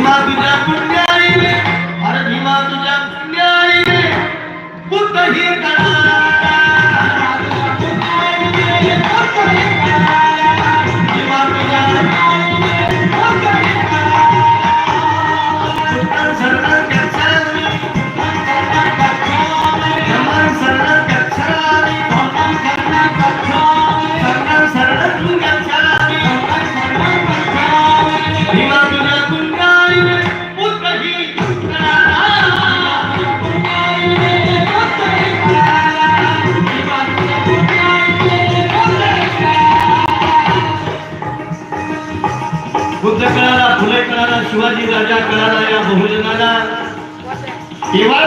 भीमा तुझ्या पुण्याई अरे भीमा तुझ्या पुण्याई बुद्ध ही करा. कळाला फुले कळाला शिवाजी राजा कळाला या बहुजनाला. केवळ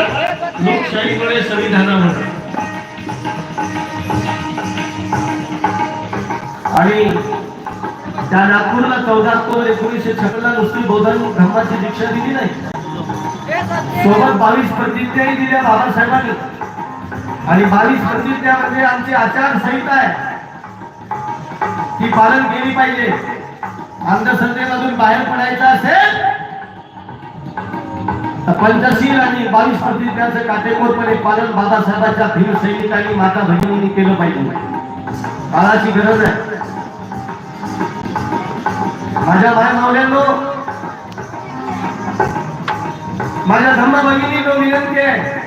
लोकशाहीमुळे संविधानामुळे. आणि त्या नागपूरला चौदा ऑक्टोबर एकोणीसशे छकडला नुसती बोधन धर्माची दीक्षा दिली नाही. सोबत बावीस प्रतिज्ञाही दिल्या बाबासाहेबांनी. आणि बावीस प्रतिज्ञा म्हणजे आमची आचारसंहिता आहे. ती पालन केली पाहिजे. अंधश्रद्धेमधून बाहेर पडायचं असेल तर पंचशील आणि बावीस प्रतिज्ञाचं काटेकोरपणे पालन बाबासाहेबांच्या भीम सैनिकांनी माता भगिनींनी केलं पाहिजे. काळाची गरज आहे. माझ्या माय मावल्यांनो माझ्या धम्म भगिनीनो विनंती आहे.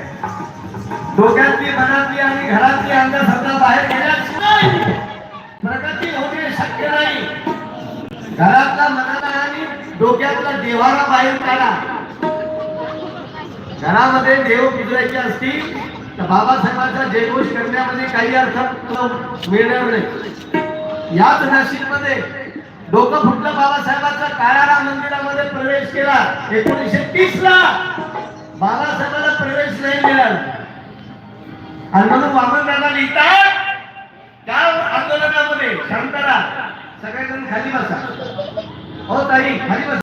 डोक्यातली मनातली आणि घरात घरातला मनाला आणि डोक्यातला देवाला बाहेर काढा. घरामध्ये देव पुजवायचे असतील तर बाबासाहेबांचा जयघोष करण्यामध्ये काही अर्थ मिळणार नाही. याच नाशिकमध्ये डोकं फुटलं बाबासाहेबांचा काळारा मंदिरामध्ये प्रवेश केला. एकोणीसशे तीस ला बाबासाहेबांना प्रवेश नाही मिळाला. आणि म्हणून वामनदादा लिहितात त्या आंदोलनामध्ये सगळेजण खाली बसा हो ताई खाली बसा